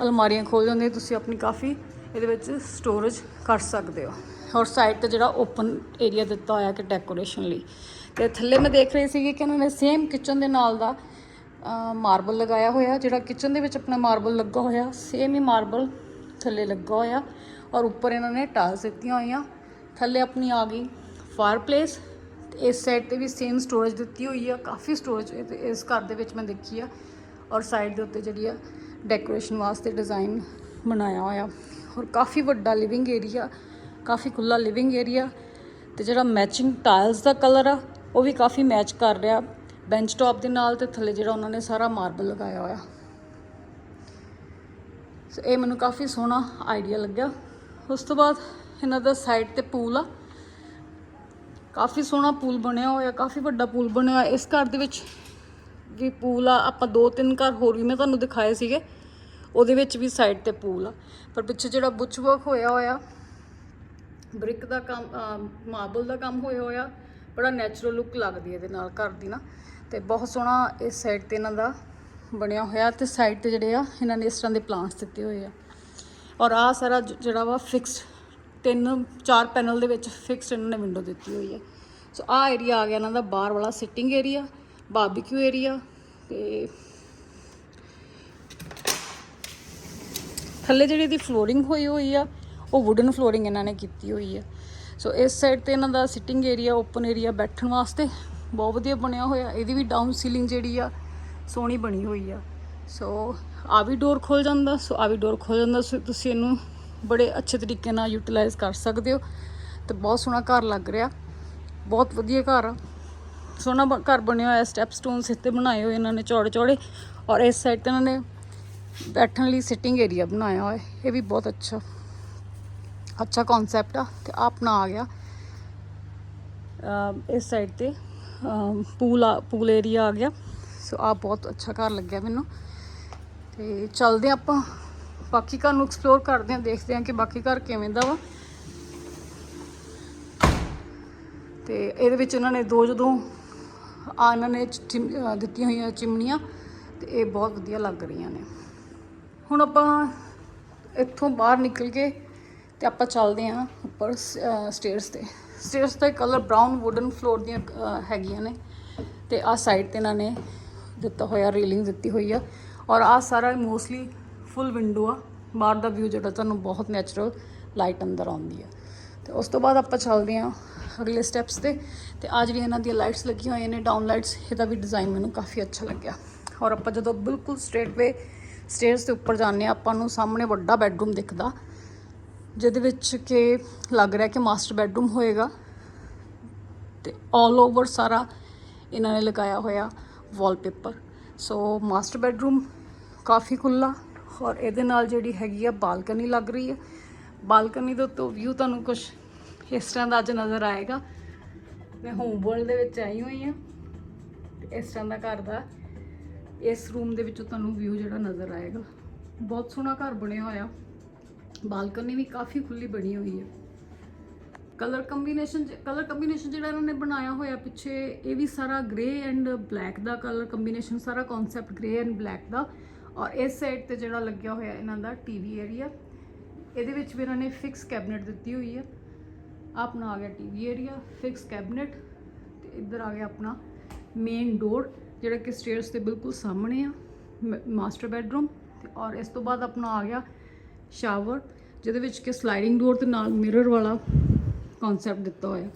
ਅਲਮਾਰੀਆਂ ਖੋਲ ਜਾਂਦੀਆਂ ਤੁਸੀਂ ਆਪਣੀ ਕਾਫੀ ਇਹਦੇ ਵਿੱਚ ਸਟੋਰੇਜ ਕਰ ਸਕਦੇ ਹੋ। ਔਰ ਸਾਈਡ ਤੇ ਜਿਹੜਾ ਓਪਨ ਏਰੀਆ ਦਿੱਤਾ ਹੋਇਆ ਕਿ ਡੈਕੋਰੇਸ਼ਨ ਲਈ। ਤੇ ਥੱਲੇ ਮੈਂ ਦੇਖ ਰਹੀ ਸੀ ਕਿ ਇਹਨਾਂ ਨੇ ਸੇਮ ਕਿਚਨ ਦੇ ਨਾਲ ਦਾ ਮਾਰਬਲ ਲਗਾਇਆ ਹੋਇਆ, ਜਿਹੜਾ ਕਿਚਨ ਦੇ ਵਿੱਚ ਆਪਣਾ ਮਾਰਬਲ ਲੱਗਾ ਹੋਇਆ ਸੇਮ ਹੀ ਮਾਰਬਲ ਥੱਲੇ ਲੱਗਾ ਹੋਇਆ। ਔਰ ਉੱਪਰ ਇਹਨਾਂ ਨੇ ਟਾਇਲਸ ਦਿੱਤੀਆਂ ਹੋਈਆਂ। ਥੱਲੇ ਆਪਣੀ ਆ ਗਈ ਫਾਇਰਪਲੇਸ ਤੇ ਇਸ ਸਾਈਡ ਤੇ ਵੀ ਸੇਮ ਸਟੋਰੇਜ ਦਿੱਤੀ ਹੋਈ ਆ। ਕਾਫੀ ਸਟੋਰੇਜ ਇਸ ਘਰ ਦੇ ਵਿੱਚ ਮੈਂ ਦੇਖੀ ਆ। ਔਰ ਸਾਈਡ ਦੇ ਉੱਤੇ ਜਿਹੜੀ ਆ ਡੈਕੋਰੇਸ਼ਨ ਵਾਸਤੇ ਡਿਜ਼ਾਈਨ ਬਣਾਇਆ ਹੋਇਆ। ਔਰ ਕਾਫੀ ਵੱਡਾ ਲਿਵਿੰਗ ਏਰੀਆ ਕਾਫੀ ਖੁੱਲਾ ਲਿਵਿੰਗ ਏਰੀਆ ਤੇ ਜਿਹੜਾ ਮੈਚਿੰਗ ਟਾਇਲਸ ਦਾ ਕਲਰ ਆ, ਉਹ ਵੀ ਕਾਫੀ ਮੈਚ ਕਰ ਰਿਹਾ। ਬੈਂਚ ਟਾਪ ਦੇ ਨਾਲ ਤੇ ਥੱਲੇ ਜਿਹੜਾ ਉਹਨਾਂ ਨੇ ਸਾਰਾ ਮਾਰਬਲ ਲਗਾਇਆ ਹੋਇਆ। ਸੋ ਇਹ ਮੈਨੂੰ ਕਾਫੀ ਸੋਹਣਾ ਆਈਡੀਆ ਲੱਗਿਆ। ਉਸ ਤੋਂ ਬਾਅਦ ਇਹਨਾਂ ਦਾ ਸਾਈਡ ਤੇ ਪੂਲ ਆ। ਕਾਫੀ ਸੋਹਣਾ ਪੂਲ ਬਣਿਆ ਹੋਇਆ, ਕਾਫੀ ਵੱਡਾ ਪੂਲ ਬਣਿਆ। ਹੋਇਆ ਇਸ ਘਰ ਦੇ ਵਿੱਚ ਵੀ ਪੂਲ ਆ, ਆਪਾਂ ਦੋ ਤਿੰਨ ਘਰ ਹੋਰ ਵੀ ਮੈਂ ਤੁਹਾਨੂੰ ਦਿਖਾਏ ਸੀਗੇ। ਉਹਦੇ ਵਿੱਚ ਵੀ ਸਾਈਡ ਤੇ ਪੂਲ ਆ। ਪਰ ਪਿੱਛੇ ਜਿਹੜਾ ਬੁੱਚ ਵਰਕ ਹੋਇਆ ਹੋਇਆ ਬ੍ਰਿਕ ਦਾ ਕੰਮ ਮਾਰਬਲ ਦਾ ਕੰਮ ਹੋਇਆ ਹੋਇਆ, ਬੜਾ ਨੈਚੁਰਲ ਲੁੱਕ ਲੱਗਦੀ ਹੈ ਇਹਦੇ ਨਾਲ ਘਰ ਦੀ ਨਾ। ਤੇ ਬਹੁਤ ਸੋਹਣਾ ਇਸ ਸਾਈਡ ਤੇ ਇਹਨਾਂ ਦਾ ਬਣਿਆ ਹੋਇਆ ਤੇ ਸਾਈਡ ਤੇ ਜਿਹੜੇ ਆ, ਇਹਨਾਂ ਨੇ ਇਸ ਤਰ੍ਹਾਂ ਦੇ ਪਲਾਂਟਸ ਦਿੱਤੇ ਹੋਏ ਆ। ਔਰ ਆ ਸਾਰਾ ਜਿਹੜਾ ਵਾ ਫਿਕਸਡ ਤਿੰਨ, ਚਾਰ ਪੈਨਲ ਦੇ ਵਿੱਚ ਫਿਕਸਡ ਇਹਨਾਂ ਨੇ ਵਿੰਡੋ ਦਿੱਤੀ ਹੋਈ ਹੈ ਸੋ ਆ ਏਰੀਆ ਆ ਗਿਆ ਇਹਨਾਂ ਦਾ, ਬਾਹਰ ਵਾਲਾ ਸਿਟਿੰਗ ਏਰੀਆ ਬਾਰਬੀਕਿਊ ਏਰੀਆ ਤੇ ਥੱਲੇ ਜਿਹੜੀ ਦੀ ਫਲੋਰਿੰਗ ਹੋਈ ਹੋਈ ਆ, ਉਹ ਵੁਡਨ ਫਲੋਰਿੰਗ ਇਹਨਾਂ ਨੇ ਕੀਤੀ ਹੋਈ ਆ। ਸੋ ਇਸ ਸਾਈਡ ਤੇ ਇਹਨਾਂ ਦਾ ਸਿਟਿੰਗ ਏਰੀਆ ਓਪਨ ਏਰੀਆ ਬੈਠਣ ਵਾਸਤੇ ਬਹੁਤ ਵਧੀਆ ਬਣਿਆ ਹੋਇਆ। ਇਹਦੀ ਵੀ ਡਾਊਨ ਸੀਲਿੰਗ ਜਿਹੜੀ ਆ, ਸੋਹਣੀ ਬਣੀ ਹੋਈ ਆ। ਸੋ ਆ ਵੀ ਡੋਰ ਖੁੱਲ ਜਾਂਦਾ। ਸੋ ਆ ਵੀ ਡੋਰ ਖੁੱਲ ਜਾਂਦਾ। ਸੋ ਤੁਸੀਂ ਇਹਨੂੰ ਬੜੇ ਅੱਛੇ ਤਰੀਕੇ ਨਾਲ ਯੂਟਿਲਾਈਜ਼ ਕਰ ਸਕਦੇ ਹੋ। ਤੇ ਬਹੁਤ ਸੋਹਣਾ ਘਰ ਲੱਗ ਰਿਹਾ। ਬਹੁਤ ਵਧੀਆ ਘਰ ਆ। ਸੋਹਣਾ ਘਰ ਬਣਿਆ ਹੋਇਆ ਸਟੈਪ ਸਟੋਨਸ ਇੱਥੇ ਬਣਾਏ ਹੋਏ ਇਹਨਾਂ ਨੇ ਚੌੜੇ ਚੌੜੇ ਔਰ ਇਸ ਸਾਈਡ ਤੇ ਇਹਨਾਂ ਨੇ ਬੈਠਣ ਲਈ ਸਿਟਿੰਗ ਏਰੀਆ ਬਣਾਇਆ ਹੋਇਆ, ਇਹ ਵੀ ਬਹੁਤ ਅੱਛਾ। ਅੱਛਾ ਕਨਸੈਪਟ ਆ ਤੇ ਆਹ ਆਪਣਾ ਆ ਗਿਆ। ਇਸ ਸਾਈਡ ਤੇ ਪੂਲ ਪੂਲ ਏਰੀਆ ਆ ਗਿਆ। ਸੋ ਆ ਬਹੁਤ ਅੱਛਾ ਘਰ ਲੱਗਿਆ ਮੈਨੂੰ। ਤੇ ਚੱਲਦੇ ਹਾਂ ਆਪਾਂ। ਬਾਕੀ ਘਰ ਨੂੰ ਐਕਸਪਲੋਰ ਕਰਦੇ ਹਾਂ, ਦੇਖਦੇ ਹਾਂ ਕਿ ਬਾਕੀ ਘਰ ਕਿਵੇਂ ਦਾ ਵਾ। ਤੇ ਇਹਦੇ ਵਿੱਚ ਇਹਨਾਂ ਨੇ ਦੋ ਜਦੋਂ ਆ ਇਹਨਾਂ ਨੇ ਚਿਮ- ਦਿੱਤੀਆਂ ਹੋਈਆਂ ਚਿਮਨੀਆਂ ਤੇ ਇਹ ਬਹੁਤ ਵਧੀਆ ਲੱਗ ਰਹੀਆਂ ਨੇ। ਹੁਣ ਆਪਾਂ ਇੱਥੋਂ ਬਾਹਰ ਨਿਕਲ ਕੇ ਤੇ ਆਪਾਂ ਚੱਲਦੇ ਹਾਂ ਉੱਪਰ ਸਟੇਅਰਸ ਤੇ। ਸਟੇਅਰਸ ਦਾ ਕਲਰ ਬ੍ਰਾਊਨ ਵੁਡਨ ਫਲੋਰ ਦੀਆਂ ਹੈਗੀਆਂ ਨੇ ਤੇ ਆ ਸਾਈਡ ਤੇ ਇਹਨਾਂ ਨੇ ਦਿੱਤਾ ਹੋਇਆ ਰੇਲਿੰਗ ਦਿੱਤੀ ਹੋਈ ਆ। ਔਰ ਆ ਸਾਰਾ ਮੋਸਟਲੀ ਫੁੱਲ ਵਿੰਡੋ ਆ। ਬਾਹਰ ਦਾ ਵਿਊ ਜਿਹੜਾ ਤੁਹਾਨੂੰ ਬਹੁਤ ਨੈਚੁਰਲ ਲਾਈਟ ਅੰਦਰ ਆਉਂਦੀ ਆ। ਤੇ ਉਸ ਤੋਂ ਬਾਅਦ ਆਪਾਂ ਚੱਲਦੇ ਹਾਂ ਅਗਲੇ ਸਟੈਪਸ ਤੇ ਤੇ ਆ ਜਿਹੜੀਆਂ ਇਹਨਾਂ ਦੀਆਂ ਲਾਈਟਸ ਲੱਗੀਆਂ ਹੋਈਆਂ ਨੇ ਡਾਊਨ ਲਾਈਟਸ ਇਹਦਾ ਵੀ ਡਿਜ਼ਾਈਨ ਮੈਨੂੰ ਕਾਫੀ ਅੱਛਾ ਲੱਗਿਆ। ਔਰ ਆਪਾਂ ਜਦੋਂ ਬਿਲਕੁਲ ਸਟ੍ਰੇਟ ਵੇ ਸਟੇਅਰਸ ਦੇ ਉੱਪਰ ਜਾਂਦੇ ਹਾਂ, ਆਪਾਂ ਨੂੰ ਸਾਹਮਣੇ ਵੱਡਾ ਬੈੱਡਰੂਮ ਦਿਖਦਾ, ਜਿਹਦੇ ਵਿੱਚ ਕਿ ਲੱਗ ਰਿਹਾ ਕਿ ਮਾਸਟਰ ਬੈੱਡਰੂਮ ਹੋਏਗਾ ਤੇ 올 ਓਵਰ ਸਾਰਾ ਇਹਨਾਂ ਨੇ ਲਗਾਇਆ ਹੋਇਆ ਵਾਲਪੇਪਰ ਸੋ ਮਾਸਟਰ ਬੈੱਡਰੂਮ ਕਾਫੀ ਖੁੱਲਾ ਔਰ ਇਹਦੇ ਨਾਲ ਜਿਹੜੀ ਹੈਗੀ ਆ ਬਾਲਕਨੀ ਲੱਗ ਰਹੀ ਹੈ ਬਾਲਕਨੀ ਦੇ ਉੱਤੋਂ ਵਿਊ ਤੁਹਾਨੂੰ ਕੁਝ ਇਸ ਤਰ੍ਹਾਂ ਦਾ ਅੱਜ ਨਜ਼ਰ ਆਏਗਾ। ਮੈਂ ਹੋਮ ਵਰਲਡ ਦੇ ਵਿੱਚ ਆਈ ਹੋਈ ਹਾਂ। ਇਸ ਤਰ੍ਹਾਂ ਦਾ ਘਰ ਦਾ, ਇਸ ਰੂਮ ਦੇ ਵਿੱਚੋਂ ਤੁਹਾਨੂੰ ਵਿਊ ਜਿਹੜਾ ਨਜ਼ਰ ਆਏਗਾ। ਬਹੁਤ ਸੋਹਣਾ ਘਰ ਬਣਿਆ ਹੋਇਆ। ਬਾਲਕਨੀ ਵੀ ਕਾਫੀ ਖੁੱਲੀ ਬਣੀ ਹੋਈ ਹੈ। ਕਲਰ ਕੰਬੀਨੇਸ਼ਨ ਕਲਰ ਕੰਬੀਨੇਸ਼ਨ ਜਿਹੜਾ ਇਹਨਾਂ ਨੇ ਬਣਾਇਆ ਹੋਇਆ ਪਿੱਛੇ, ਇਹ ਵੀ ਸਾਰਾ ਗ੍ਰੇ ਐਂਡ ਬਲੈਕ ਦਾ ਕਲਰ ਕੰਬੀਨੇਸ਼ਨ ਸਾਰਾ ਕਨਸੈਪਟ ਗ੍ਰੇ ਐਂਡ ਬਲੈਕ ਦਾ। ਔਰ ਇਸ ਸਾਈਡ ਤੇ ਜਿਹੜਾ ਲੱਗਿਆ ਹੋਇਆ ਇਹਨਾਂ ਦਾ ਟੀਵੀ ਏਰੀਆ ਇਹਦੇ ਵਿੱਚ ਵੀ ਇਹਨਾਂ ਨੇ ਫਿਕਸ ਕੈਬਨਿਟ ਦਿੱਤੀ ਹੋਈ ਹੈ। ਆਪਣਾ ਆ ਗਿਆ ਟੀਵੀ ਏਰੀਆ ਫਿਕਸ ਕੈਬਨਿਟ ਤੇ ਇੱਧਰ ਆ ਗਿਆ ਆਪਣਾ ਮੇਨ ਡੋਰ ਜਿਹੜਾ ਕਿ ਸਟੇਅਰਸ ਦੇ ਬਿਲਕੁਲ ਸਾਹਮਣੇ ਆ ਮਾਸਟਰ ਬੈੱਡਰੂਮ ਤੇ ਔਰ ਇਸ ਤੋਂ ਬਾਅਦ ਆਪਣਾ ਆ ਗਿਆ ਸ਼ਾਵਰ ਜਿਹਦੇ ਵਿੱਚ ਕਿ ਸਲਾਈਡਿੰਗ ਡੋਰ ਤੇ ਨਾਲ ਮਿਰਰ ਵਾਲਾ ਕਨਸੈਪਟ ਦਿੱਤਾ ਹੋਇਆ।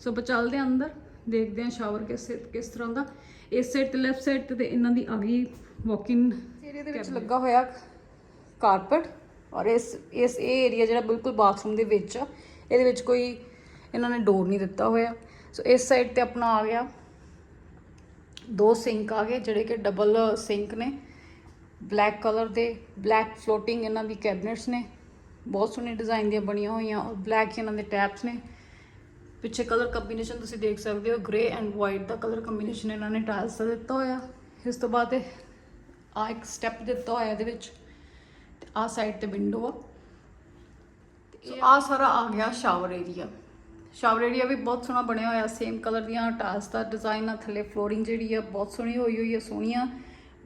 ਸੋ ਆਪਾਂ ਚੱਲਦੇ ਹਾਂ ਅੰਦਰ ਦੇਖਦੇ ਹਾਂ ਸ਼ਾਵਰ ਕਿਸ ਕਿਸ ਤਰ੍ਹਾਂ ਦਾ। ਇਸ ਸਾਈਡ ਤੇ ਲੈਫਟ ਸਾਈਡ ਤੇ ਤੇ ਇਹਨਾਂ ਦੀ ਆ ਗਈ ਵਾਕਿੰਗ ਏਰੀਆ ਦੇ ਵਿੱਚ ਲੱਗਾ ਹੋਇਆ ਕਾਰਪਟ ਔਰ ਇਸ ਇਸ ਇਹ ਏਰੀਆ ਜਿਹੜਾ ਬਿਲਕੁਲ ਬਾਥਰੂਮ ਦੇ ਵਿੱਚ ਆ ਇਹਦੇ ਵਿੱਚ ਕੋਈ ਇਹਨਾਂ ਨੇ ਡੋਰ ਨਹੀਂ ਦਿੱਤਾ ਹੋਇਆ। ਸੋ ਇਸ ਸਾਈਡ ਤੇ ਆਪਣਾ ਆ ਗਿਆ। ਦੋ ਸਿੰਕ ਆ ਗਏ, ਜਿਹੜੇ ਕਿ ਡਬਲ ਸਿੰਕ ਨੇ। ਬਲੈਕ ਕਲਰ ਦੇ ਬਲੈਕ ਫਲੋਟਿੰਗ ਇਹਨਾਂ ਦੀ ਕੈਬਨਿਟਸ ਨੇ। ਬਹੁਤ ਸੋਹਣੇ ਡਿਜ਼ਾਈਨ ਦੀਆਂ ਬਣੀਆਂ ਹੋਈਆਂ ਔਰ ਬਲੈਕ ਇਹਨਾਂ ਦੇ ਟੈਪਸ ਨੇ। ਪਿੱਛੇ ਕਲਰ ਕੰਬੀਨੇਸ਼ਨ ਤੁਸੀਂ ਦੇਖ ਸਕਦੇ ਹੋ। ਗ੍ਰੇ ਐਂਡ ਵਾਈਟ ਦਾ ਕਲਰ ਕੰਬੀਨੇਸ਼ਨ ਇਹਨਾਂ ਨੇ ਟਾਇਲਸ ਦਾ ਦਿੱਤਾ ਹੋਇਆ। ਇਸ ਤੋਂ ਬਾਅਦ ਇਹ ਆ ਇੱਕ ਸਟੈਪ ਦਿੱਤਾ ਹੋਇਆ ਇਹਦੇ ਵਿੱਚ। ਤੇ ਆ ਸਾਈਡ ਤੇ ਵਿੰਡੋ ਆ। ਸੋ ਆ ਸਾਰਾ ਆ ਗਿਆ ਸ਼ਾਵਰ ਏਰੀਆ। ਸ਼ਾਵਰ ਏਰੀਆ ਵੀ ਬਹੁਤ ਸੋਹਣਾ ਬਣਿਆ ਹੋਇਆ ਸੇਮ ਕਲਰ ਦੀਆਂ ਟਾਇਲਸ ਦਾ ਡਿਜ਼ਾਈਨ ਆ, ਥੱਲੇ ਫਲੋਰਿੰਗ ਜਿਹੜੀ ਆ, ਬਹੁਤ ਸੋਹਣੀ ਹੋਈ ਹੋਈ ਆ, ਸੋਹਣੀਆਂ।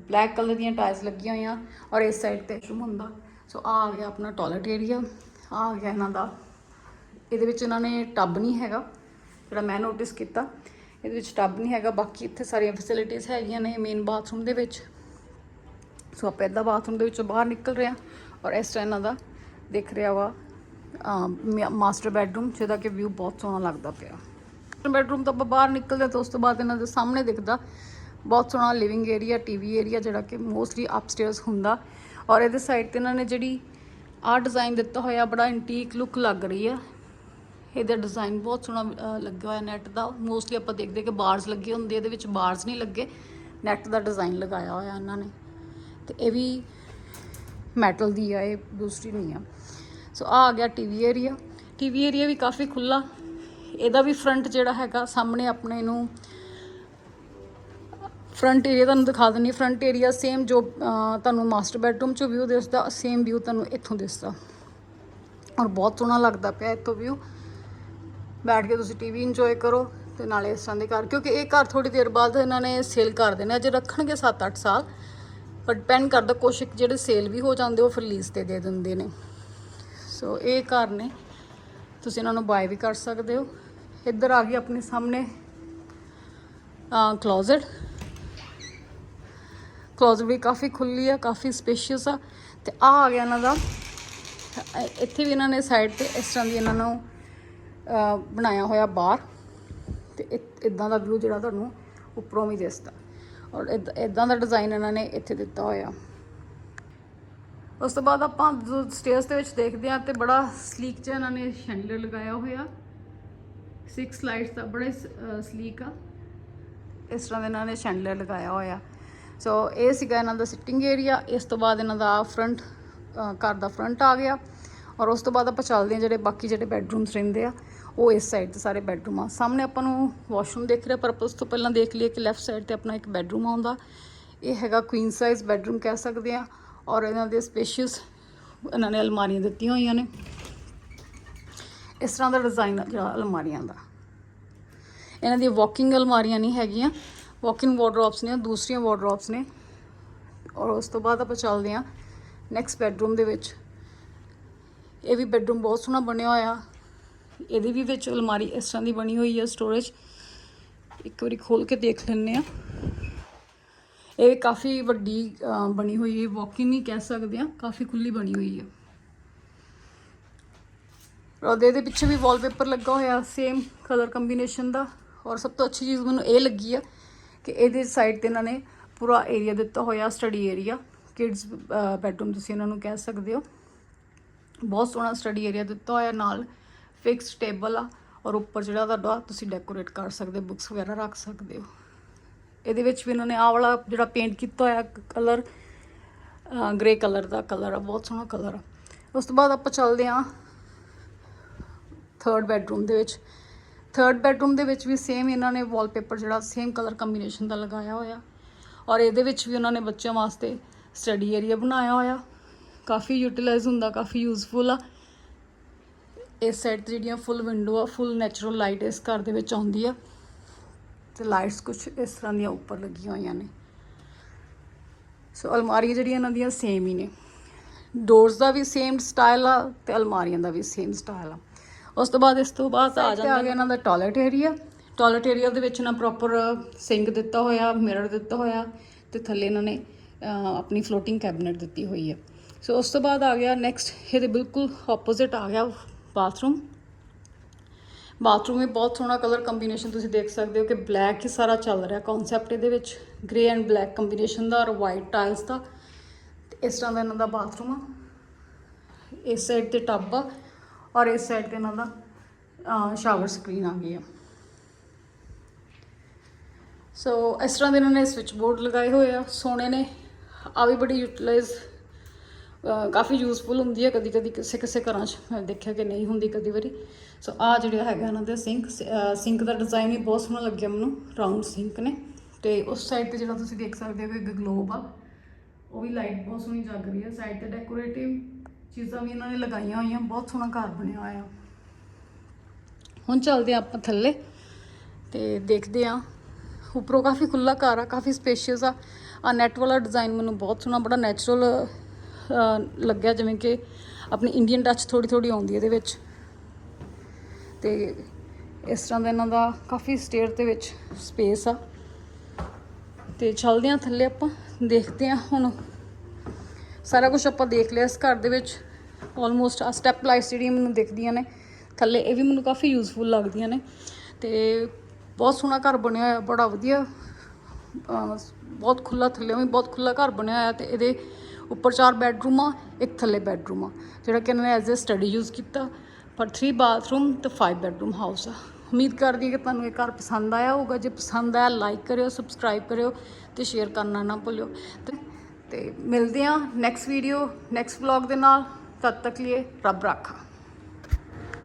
ਬਲੈਕ ਕਲਰ ਦੀਆਂ ਟਾਇਲਸ ਲੱਗੀਆਂ ਹੋਈਆਂ ਔਰ ਇਸ ਸਾਈਡ ਤੇ ਵਾਸ਼ਰੂਮ ਹੁੰਦਾ। ਸੋ ਆ ਆ ਗਿਆ ਆਪਣਾ ਟਾਇਲਟ ਏਰੀਆ ਆ ਆ ਗਿਆ ਇਹਨਾਂ ਦਾ। ਇਹਦੇ ਵਿੱਚ ਇਹਨਾਂ ਨੇ ਟੱਬ ਨਹੀਂ ਹੈਗਾ, ਜਿਹੜਾ ਮੈਂ ਨੋਟਿਸ ਕੀਤਾ। ਇਹਦੇ ਵਿੱਚ ਟੱਬ ਨਹੀਂ ਹੈਗਾ, ਬਾਕੀ ਇੱਥੇ ਸਾਰੀਆਂ ਫੈਸਿਲਿਟੀਆਂ ਹੈਗੀਆਂ ਨੇ ਮੇਨ ਬਾਥਰੂਮ ਦੇ ਵਿੱਚ। ਸੋ ਆਪਾਂ ਇੱਦਾਂ ਬਾਥਰੂਮ ਦੇ ਵਿੱਚੋਂ ਬਾਹਰ ਨਿਕਲ ਰਹੇ ਹਾਂ ਔਰ ਇਸ ਤਰ੍ਹਾਂ ਇਹਨਾਂ ਦਾ ਦਿਖ ਰਿਹਾ ਵਾ। ਮਾਸਟਰ ਬੈਡਰੂਮ ਜਿਹਦਾ ਕਿ ਵਿਊ ਬਹੁਤ ਸੋਹਣਾ ਲੱਗਦਾ ਪਿਆ। ਬੈਡਰੂਮ ਤੋਂ ਆਪਾਂ ਬਾਹਰ ਨਿਕਲਦੇ ਹਾਂ ਤਾਂ ਉਸ ਤੋਂ ਬਾਅਦ ਇਹਨਾਂ ਦੇ ਸਾਹਮਣੇ ਦਿਖਦਾ ਬਹੁਤ ਸੋਹਣਾ ਲਿਵਿੰਗ ਏਰੀਆ ਟੀਵੀ ਏਰੀਆ ਜਿਹੜਾ ਕਿ ਮੋਸਟਲੀ ਅਪਸਟੇਅਰਸ ਹੁੰਦਾ। ਔਰ ਇਹਦੇ ਸਾਈਡ ਤੇ ਇਹਨਾਂ ਨੇ ਜਿਹੜੀ ਆਹ ਡਿਜ਼ਾਈਨ ਦਿੱਤਾ ਹੋਇਆ ਬੜਾ ਐਂਟੀਕ ਲੁੱਕ ਲੱਗ ਰਹੀ ਆ ਇਹਦਾ ਡਿਜ਼ਾਈਨ ਬਹੁਤ ਸੋਹਣਾ ਅਹ, ਲੱਗਿਆ ਹੋਇਆ ਨੈਟ ਦਾ। ਮੋਸਟਲੀ ਆਪਾਂ ਦੇਖਦੇ ਕਿ ਬਾਰਸ ਲੱਗੇ ਹੁੰਦੇ ਇਹਦੇ ਵਿੱਚ ਬਾਰਸ ਨਹੀਂ ਲੱਗੇ। ਨੈਟ ਦਾ ਡਿਜ਼ਾਈਨ ਲਗਾਇਆ ਹੋਇਆ ਇਹਨਾਂ ਨੇ। ਤੇ ਇਹ ਵੀ ਮੈਟਲ ਦੀ ਆ ਇਹ ਦੂਸਰੀ ਨਹੀਂ ਆ। ਸੋ ਆ ਆ ਗਿਆ ਟੀਵੀ ਏਰੀਆ ਟੀਵੀ ਏਰੀਆ ਵੀ ਕਾਫੀ ਖੁੱਲਾ ਇਹਦਾ ਵੀ ਫਰੰਟ ਜਿਹੜਾ ਹੈਗਾ, ਸਾਹਮਣੇ ਆਪਣੇ ਨੂੰ ਫਰੰਟ ਏਰੀਆ ਤੁਹਾਨੂੰ ਦਿਖਾ ਦਿੰਨੀ ਫਰੰਟ ਏਰੀਆ ਸੇਮ ਜੋ ਤੁਹਾਨੂੰ ਮਾਸਟਰ ਬੈਡਰੂਮ ਚੋਂ ਵਿਊ ਦਿਸਦਾ ਸੇਮ ਵਿਊ ਤੁਹਾਨੂੰ ਇੱਥੋਂ ਦਿਸਦਾ। ਔਰ ਬਹੁਤ ਸੋਹਣਾ ਲੱਗਦਾ ਪਿਆ ਇੱਥੋਂ ਵਿਊ ਬੈਠ ਕੇ ਤੁਸੀਂ ਟੀਵੀ ਇੰਜੋਏ ਕਰੋ ਤੇ ਨਾਲੇ ਇਸ ਤਰ੍ਹਾਂ ਦੇ ਘਰ। ਕਿਉਂਕਿ ਇਹ ਘਰ ਥੋੜੀ ਦੇਰ ਬਾਅਦ ਇਹਨਾਂ ਨੇ ਸੇਲ ਕਰ ਦੇਣਾ। ਅਜੇ ਰੱਖਣਗੇ 7-8 ਸਾਲ ਪਰ ਡਿਪੈਂਡ ਕਰਦਾ ਕੁਛ ਇੱਕ ਜਿਹੜੇ ਸੇਲ ਵੀ ਹੋ ਜਾਂਦੇ, ਉਹ ਫਿਰ ਲੀਜ਼ ਤੇ ਦੇ ਦਿੰਦੇ ਨੇ। ਸੋ ਇਹ ਘਰ ਨੇ। ਤੁਸੀਂ ਇਹਨਾਂ ਨੂੰ ਬਾਏ ਵੀ ਕਰ ਸਕਦੇ ਹੋ। ਇੱਧਰ ਆ ਗਈ ਆਪਣੇ ਸਾਹਮਣੇ ਕਲੋਜ਼ਟ ਕਲੋਜ਼ਟ ਵੀ ਕਾਫੀ ਖੁੱਲੀ ਆ, ਕਾਫੀ ਸਪੇਸ਼ੀਅਸ ਆ। ਤੇ ਆ ਆ ਗਿਆ ਇਹਨਾਂ ਦਾ। ਇੱਥੇ ਵੀ ਇਹਨਾਂ ਨੇ ਸਾਈਡ ਤੇ ਇਸ ਤਰ੍ਹਾਂ ਦੀ ਇਹਨਾਂ ਨੂੰ ਬਣਾਇਆ ਹੋਇਆ ਬਾਰ ਤੇ ਇਦਾਂ ਦਾ ਵਿਊ ਜਿਹੜਾ ਤੁਹਾਨੂੰ ਉੱਪਰੋਂ ਵੀ ਦਿਸਦਾ। ਔਰ ਇਦਾਂ ਦਾ ਡਿਜ਼ਾਈਨ ਇਹਨਾਂ ਨੇ ਇੱਥੇ ਦਿੱਤਾ ਹੋਇਆ। ਉਸ ਤੋਂ ਬਾਅਦ ਆਪਾਂ ਜੋ ਸਟੇਅਰਸ ਦੇ ਵਿੱਚ ਦੇਖਦੇ ਹਾਂ ਤੇ ਬੜਾ ਸਲੀਕ ਜਿਹਾ ਇਹਨਾਂ ਨੇ ਸ਼ੈਂਡਲਰ ਲਗਾਇਆ ਹੋਇਆ। 6 ਲਾਈਟਸ ਦਾ ਬੜਾ ਸਲੀਕ ਆ। ਇਸ ਤਰ੍ਹਾਂ ਦੇ ਇਹਨਾਂ ਨੇ ਸ਼ੈਂਡਲਰ ਲਗਾਇਆ ਹੋਇਆ। ਸੋ ਇਹ ਸੀਗਾ ਇਹਨਾਂ ਦਾ ਸਿਟਿੰਗ ਏਰੀਆ ਇਸ ਤੋਂ ਬਾਅਦ ਇਹਨਾਂ ਦਾ ਫਰੰਟ ਘਰ ਦਾ ਫਰੰਟ ਆ ਗਿਆ। ਔਰ ਉਸ ਤੋਂ ਬਾਅਦ ਆਪਾਂ ਚੱਲਦੇ ਹਾਂ ਜਿਹੜੇ ਬਾਕੀ ਜਿਹੜੇ ਬੈੱਡਰੂਮਸ ਰਹਿੰਦੇ ਆ, ਉਹ ਇਸ ਸਾਈਡ ਤੇ ਸਾਰੇ ਬੈੱਡਰੂਮ ਆ। ਸਾਹਮਣੇ ਆਪਾਂ ਨੂੰ ਵਾਸ਼ਰੂਮ ਦੇਖ ਰਿਹਾ, ਪਰ ਆਪਾਂ ਉਸ ਤੋਂ ਪਹਿਲਾਂ ਦੇਖ ਲਈਏ ਕਿ ਲੈਫਟ ਸਾਈਡ ਤੇ ਆਪਣਾ ਇੱਕ ਬੈੱਡਰੂਮ ਆਉਂਦਾ ਇਹ ਹੈਗਾ ਕੁਈਨ ਸਾਈਜ਼ ਬੈੱਡਰੂਮ ਕਹਿ ਸਕਦੇ ਆ ਔਰ ਇਹਨਾਂ ਦੇ ਸਪੇਸ਼ੀਅਸ ਇਹਨਾਂ ਨੇ ਅਲਮਾਰੀਆਂ ਦਿੱਤੀਆਂ ਹੋਈਆਂ ਨੇ। ਇਸ ਤਰ੍ਹਾਂ ਦਾ ਡਿਜ਼ਾਈਨ ਜਿਹੜਾ ਅਲਮਾਰੀਆਂ ਦਾ। ਇਹਨਾਂ ਦੀ ਵਾਕਿੰਗ ਅਲਮਾਰੀਆਂ ਨਹੀਂ ਹੈਗੀਆਂ। ਵਾਕਿੰਗ ਵਾਰਡਰੋਬਸ ਨੇ, ਦੂਸਰੀਆਂ ਵਾਰਡਰੋਬਸ ਨੇ। ਔਰ ਉਸ ਤੋਂ ਬਾਅਦ ਆਪਾਂ ਚੱਲਦੇ ਹਾਂ ਨੈਕਸਟ ਬੈੱਡਰੂਮ ਦੇ ਵਿੱਚ। ਇਹ ਵੀ ਬੈੱਡਰੂਮ ਬਹੁਤ ਸੋਹਣਾ ਬਣਿਆ ਹੋਇਆ। ਇਹਦੇ ਵੀ ਵਿੱਚ ਅਲਮਾਰੀ ਇਸ ਤਰ੍ਹਾਂ ਦੀ ਬਣੀ ਹੋਈ ਹੈ ਸਟੋਰੇਜ ਇੱਕ ਵਾਰੀ ਖੋਲ ਕੇ ਦੇਖ ਲੈਂਦੇ ਆ ਇਹ ਕਾਫੀ ਵੱਡੀ ਬਣੀ ਹੋਈ ਹੈ ਵਾਕਿੰਗ ਨਹੀਂ ਕਹਿ ਸਕਦੇ ਆ ਕਾਫੀ ਖੁੱਲੀ ਬਣੀ ਹੋਈ ਹੈ। ਉਹਦੇ ਦੇ ਪਿੱਛੇ ਵੀ ਵਾਲਪੇਪਰ ਲੱਗਾ ਹੋਇਆ ਸੇਮ ਕਲਰ ਕੰਬੀਨੇਸ਼ਨ ਦਾ। ਔਰ ਸਭ ਤੋਂ ਅੱਛੀ ਚੀਜ਼ ਮੈਨੂੰ ਇਹ ਲੱਗੀ ਆ ਕਿ ਇਹਦੇ ਸਾਈਡ ਤੇ ਇਹਨਾਂ ਨੇ ਪੂਰਾ ਏਰੀਆ ਦਿੱਤਾ ਹੋਇਆ ਸਟੱਡੀ ਏਰੀਆ ਕਿਡਸ ਬੈਡਰੂਮ ਤੁਸੀਂ ਇਹਨਾਂ ਨੂੰ ਕਹਿ ਸਕਦੇ ਹੋ। ਬਹੁਤ ਸੋਹਣਾ ਸਟੱਡੀ ਏਰੀਆ ਦਿੱਤਾ ਹੋਇਆ ਨਾਲ। ਫਿਕਸ ਟੇਬਲ ਆ। ਔਰ ਉੱਪਰ ਜਿਹੜਾ ਤੁਹਾਡਾ, ਤੁਸੀਂ ਡੈਕੋਰੇਟ ਕਰ ਸਕਦੇ ਬੁੱਕਸ ਵਗੈਰਾ ਰੱਖ ਸਕਦੇ ਹੋ। ਇਹਦੇ ਵਿੱਚ ਵੀ ਇਹਨਾਂ ਨੇ ਆਹ ਵਾਲਾ ਜਿਹੜਾ ਪੇਂਟ ਕੀਤਾ ਹੋਇਆ ਕਲਰ ਗ੍ਰੇ ਕਲਰ ਦਾ ਕਲਰ ਆ, ਬਹੁਤ ਸੋਹਣਾ ਕਲਰ ਆ। ਉਸ ਤੋਂ ਬਾਅਦ ਆਪਾਂ ਚੱਲਦੇ ਹਾਂ ਥਰਡ ਬੈਡਰੂਮ ਦੇ ਵਿੱਚ। ਥਰਡ ਬੈਡਰੂਮ ਦੇ ਵਿੱਚ ਵੀ ਸੇਮ ਇਹਨਾਂ ਨੇ ਵਾਲਪੇਪਰ ਜਿਹੜਾ ਸੇਮ ਕਲਰ ਕੰਬੀਨੇਸ਼ਨ ਦਾ ਲਗਾਇਆ ਹੋਇਆ। ਔਰ ਇਹਦੇ ਵਿੱਚ ਵੀ ਉਹਨਾਂ ਨੇ ਬੱਚਿਆਂ ਵਾਸਤੇ ਸਟੱਡੀ ਏਰੀਆ ਬਣਾਇਆ ਹੋਇਆ। ਕਾਫੀ ਯੂਟਿਲਾਈਜ਼ ਹੁੰਦਾ, ਕਾਫੀ ਯੂਜ਼ਫੁਲ ਆ। ਇਸ ਸਾਈਡ ਤੇ ਜਿਹੜੀਆਂ ਫੁੱਲ ਵਿੰਡੋ ਆ ਫੁੱਲ ਨੈਚੁਰਲ ਲਾਈਟ ਇਸ ਘਰ ਦੇ ਵਿੱਚ ਆਉਂਦੀ ਆ। ਤੇ ਲਾਈਟਸ ਕੁਝ ਇਸ ਤਰ੍ਹਾਂ ਦੀਆਂ ਉੱਪਰ ਲੱਗੀਆਂ ਹੋਈਆਂ ਨੇ। ਸੋ ਅਲਮਾਰੀਆਂ ਜਿਹੜੀਆਂ ਇਹਨਾਂ ਦੀਆਂ ਸੇਮ ਹੀ ਨੇ। ਡੋਰਸ ਦਾ ਵੀ ਸੇਮ ਸਟਾਈਲ ਆ ਤੇ ਅਲਮਾਰੀਆਂ ਦਾ ਵੀ ਸੇਮ ਸਟਾਈਲ ਆ। ਉਸ ਤੋਂ ਬਾਅਦ ਇਸ ਤੋਂ ਬਾਅਦ ਆ ਜਾਂਦਾ ਆ ਗਿਆ ਇਹਨਾਂ ਦਾ ਟਾਇਲਟ ਏਰੀਆ ਟਾਇਲਟ ਏਰੀਆ ਦੇ ਵਿੱਚ ਨਾ ਪ੍ਰੋਪਰ ਸਿੰਕ ਦਿੱਤਾ ਹੋਇਆ ਮਿਰਰ ਦਿੱਤਾ ਹੋਇਆ ਤੇ ਥੱਲੇ ਇਹਨਾਂ ਨੇ ਆਪਣੀ ਫਲੋਟਿੰਗ ਕੈਬਨਿਟ ਦਿੱਤੀ ਹੋਈ ਹੈ ਸੋ ਉਸ ਤੋਂ ਬਾਅਦ ਆ ਗਿਆ ਨੈਕਸਟ ਇਹਦੇ ਬਿਲਕੁਲ ਆਪੋਜ਼ਿਟ ਆ ਗਿਆ ਬਾਥਰੂਮ ਬਾਥਰੂਮ ਵੀ ਬਹੁਤ ਸੋਹਣਾ ਕਲਰ ਕੰਬੀਨੇਸ਼ਨ ਤੁਸੀਂ ਦੇਖ ਸਕਦੇ ਹੋ ਕਿ ਬਲੈਕ ਹੀ ਸਾਰਾ ਚੱਲ ਰਿਹਾ ਕਨਸੈਪਟ ਇਹਦੇ ਵਿੱਚ। ਗ੍ਰੇ ਐਂਡ ਬਲੈਕ ਕੰਬੀਨੇਸ਼ਨ ਦਾ ਔਰ ਵਾਈਟ ਟਾਈਲਸ ਦਾ। ਤੇ ਇਸ ਤਰ੍ਹਾਂ ਦਾ ਇਹਨਾਂ ਦਾ ਬਾਥਰੂਮ ਆ। ਇਸ ਸਾਈਡ ਤੇ ਟੱਬ ਆ ਔਰ ਇਸ ਸਾਈਡ ਤੇ ਇਹਨਾਂ ਦਾ ਸ਼ਾਵਰ ਸਕਰੀਨ ਆ ਗਈ ਆ। ਸੋ ਇਸ ਤਰ੍ਹਾਂ ਦੇ ਇਹਨਾਂ ਨੇ ਸਵਿਚ ਬੋਰਡ ਲਗਾਏ ਹੋਏ ਆ, ਸੋਹਣੇ ਨੇ। ਆ ਵੀ ਬੜੀ ਯੂਟਿਲਾਈਜ਼ ਕਾਫੀ ਯੂਜ਼ਫੁਲ ਹੁੰਦੀ ਹੈ ਕਦੀ ਕਦੀ ਕਿਸੇ ਕਿਸੇ ਘਰਾਂ 'ਚ। ਮੈਂ ਦੇਖਿਆ ਕਿ ਨਹੀਂ ਹੁੰਦੀ ਕਦੀ ਵਾਰੀ। ਸੋ ਆ ਜਿਹੜਾ ਹੈਗਾ ਇਹਨਾਂ ਦੇ ਸਿੰਕ ਸਿੰਕ ਦਾ ਡਿਜ਼ਾਈਨ ਵੀ ਬਹੁਤ ਸੋਹਣਾ ਲੱਗਿਆ ਮੈਨੂੰ ਰਾਉਂਡ ਸਿੰਕ ਨੇ। ਤੇ ਉਸ ਸਾਈਡ ਤੇ ਜਿਹੜਾ ਤੁਸੀਂ ਦੇਖ ਸਕਦੇ ਹੋ ਕਿ ਗਲੋਬ ਆ, ਉਹ ਵੀ ਲਾਈਟ ਬਹੁਤ ਸੋਹਣੀ ਜਗ ਰਹੀ ਹੈ ਸਾਈਡ ਤੇ ਡੈਕੋਰੇਟਿਵ ਚੀਜ਼ਾਂ ਵੀ ਇਹਨਾਂ ਨੇ ਲਗਾਈਆਂ ਹੋਈਆਂ, ਬਹੁਤ ਸੋਹਣਾ ਘਰ ਬਣਿਆ ਹੋਇਆ। ਹੁਣ ਚੱਲਦੇ ਹਾਂ ਆਪਾਂ ਥੱਲੇ ਤੇ ਦੇਖਦੇ ਹਾਂ। ਉੱਪਰੋਂ ਕਾਫੀ ਖੁੱਲਾ ਘਰ ਆ, ਕਾਫੀ ਸਪੇਸ਼ੀਅਸ ਆ। ਆ ਨੈਟ ਵਾਲਾ ਡਿਜ਼ਾਈਨ ਮੈਨੂੰ ਬਹੁਤ ਸੋਹਣਾ, ਬੜਾ ਨੈਚੁਰਲ ਲੱਗਿਆ, ਜਿਵੇਂ ਕਿ ਆਪਣੀ ਇੰਡੀਅਨ ਟੱਚ ਥੋੜੀ ਥੋੜੀ ਆਉਂਦੀ ਇਹਦੇ ਵਿੱਚ। ਤੇ ਇਸ ਤਰ੍ਹਾਂ ਦਾ ਇਹਨਾਂ ਦਾ ਕਾਫੀ ਸਟੇਅਰ ਦੇ ਵਿੱਚ ਸਪੇਸ ਆ। ਤੇ ਚੱਲਦੇ ਹਾਂ ਥੱਲੇ ਆਪਾਂ, ਦੇਖਦੇ ਹਾਂ ਹੁਣ। ਸਾਰਾ ਕੁਝ ਆਪਾਂ ਦੇਖ ਲਿਆ ਇਸ ਘਰ ਦੇ ਵਿੱਚ। ਆਲਮੋਸਟ ਆ ਸਟੈਪ ਲਾਈਟਸ ਜਿਹੜੀਆਂ ਮੈਨੂੰ ਦਿਖਦੀਆਂ ਨੇ, ਥੱਲੇ ਇਹ ਵੀ ਮੈਨੂੰ ਕਾਫੀ ਯੂਜ਼ਫੁਲ ਲੱਗਦੀਆਂ ਨੇ। ਤੇ ਬਹੁਤ ਸੋਹਣਾ ਘਰ ਬਣਿਆ ਹੋਇਆ, ਬੜਾ ਵਧੀਆ। ਬਹੁਤ ਖੁੱਲਾ ਥੱਲੇ ਵੀ, ਬਹੁਤ ਖੁੱਲਾ ਘਰ ਬਣਿਆ ਹੋਇਆ ਤੇ ਇਹਦੇ ਉੱਪਰ ਚਾਰ ਬੈੱਡਰੂਮ ਆ, ਇੱਕ ਥੱਲੇ ਬੈੱਡਰੂਮ ਆ। ਜਿਹੜਾ ਕਿ ਇਹਨਾਂ ਨੇ ਐਜ਼ ਅ ਸਟੱਡੀ ਯੂਜ਼ ਕੀਤਾ। ਪਰ 3 ਬਾਥਰੂਮ ਤੇ 5 ਬੈੱਡਰੂਮ ਹਾਊਸ ਆ। ਉਮੀਦ ਕਰਦੀ ਹਾਂ ਕਿ ਤੁਹਾਨੂੰ ਇਹ ਘਰ ਪਸੰਦ ਆਇਆ ਹੋਊਗਾ। ਜੇ ਪਸੰਦ ਆਇਆ ਲਾਈਕ ਕਰਿਓ ਸਬਸਕ੍ਰਾਈਬ ਕਰਿਓ ਤੇ ਸ਼ੇਅਰ ਕਰਨਾ ਨਾ ਭੁੱਲਿਓ। ਤੇ ਤੇ ਮਿਲਦੇ ਹਾਂ ਨੈਕਸਟ ਵੀਡੀਓ ਨੈਕਸਟ ਵਲੌਗ ਦੇ ਨਾਲ। ਤਦ ਤੱਕ ਲਈ ਰੱਬ ਰਾਖਾ।